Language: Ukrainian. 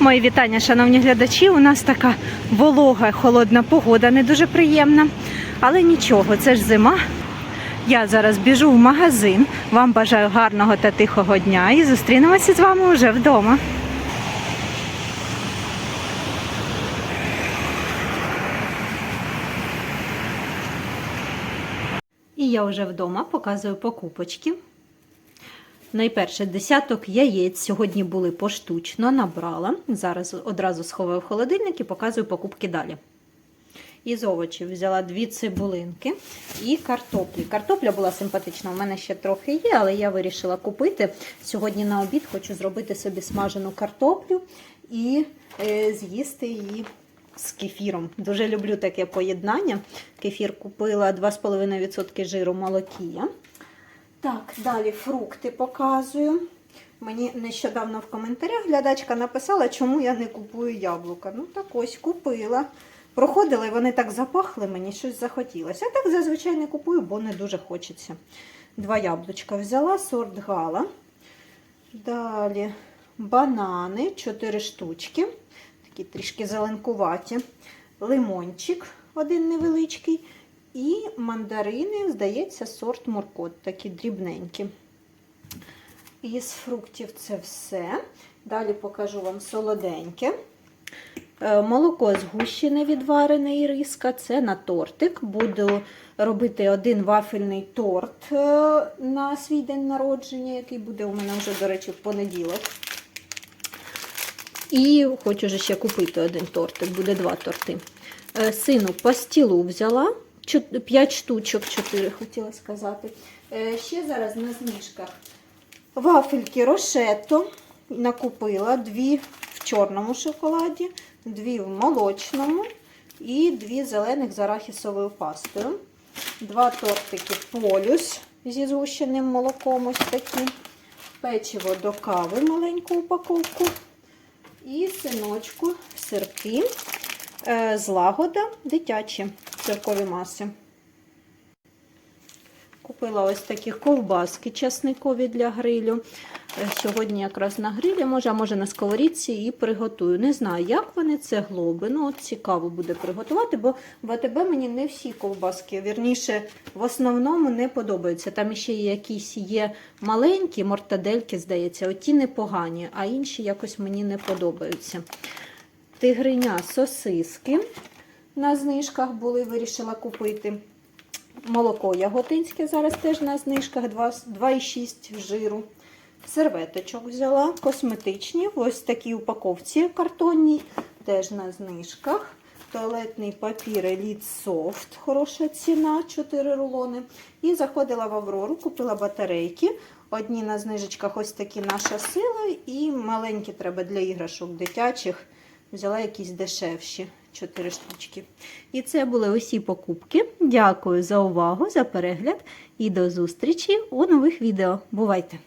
Мої вітання, шановні глядачі. У нас така волога, холодна погода, не дуже приємна. Але нічого, це ж зима. Я зараз біжу в магазин. Вам бажаю гарного та тихого дня і зустрінемося з вами вже вдома. І я вже вдома показую покупочки. Найперше, десяток яєць сьогодні були поштучно, набрала. Зараз одразу сховаю в холодильник і показую покупки далі. Із овочів взяла дві цибулинки і картоплі. Картопля була симпатична, у мене ще трохи є, але я вирішила купити. Сьогодні на обід хочу зробити собі смажену картоплю і е, з'їсти її з кефіром. Дуже люблю таке поєднання. Кефір купила 2,5% жиру молокія. Так, далі фрукти показую. Мені нещодавно в коментарях глядачка написала, чому я не купую яблука. Ну, так ось купила. Проходила і вони так запахли, мені щось захотілося. Я так зазвичай не купую, бо не дуже хочеться. Два яблучка взяла, сорт гала. Далі банани, 4 штучки. Такі трішки зеленкуваті. Лимончик один невеличкий. І мандарини, здається, сорт моркот, такі дрібненькі. Із фруктів це все. Далі покажу вам солоденьке. Е, Молоко згущене відварене і риска. Це на тортик. Буду робити один вафельний торт е, на свій день народження, який буде у мене вже, до речі, в понеділок. І хочу же ще купити один тортик, буде два торти. Е, Сину пастілу взяла. 5 штучок, 4 хотіла сказати. Е, Ще зараз на знижках вафельки рошетто накупила. Дві в чорному шоколаді, дві в молочному і дві зелених з арахісовою пастою. Два тортики полюс зі згущеним молоком. Ось такі. Печиво до кави, маленьку упаковку. І синочку сирки. Е, Злагода дитячі циркові маси. Купила ось такі ковбаски часникові для грилю. Е, Сьогодні якраз на грилі, може, а може на сковорідці і приготую. Не знаю, як вони це глоби. Ну, от цікаво буде приготувати, бо в АТБ мені не всі ковбаски, вірніше, в основному не подобаються. Там ще якісь є маленькі мортадельки, здається, оті непогані, а інші якось мені не подобаються. Тигриня сосиски на знижках були, вирішила купити. Молоко яготинське зараз теж на знижках 2,6 жиру. Серветочок взяла, косметичні, ось такій упаковці картонній, теж на знижках. Туалетний папір Elite Soft, хороша ціна, 4 рулони. І заходила в Аврору, купила батарейки. Одні на знижечках ось такі наша сила, і маленькі треба для іграшок дитячих. Взяла якісь дешевші 4 штучки. І це були усі покупки. Дякую за увагу, за перегляд і до зустрічі у нових відео. Бувайте!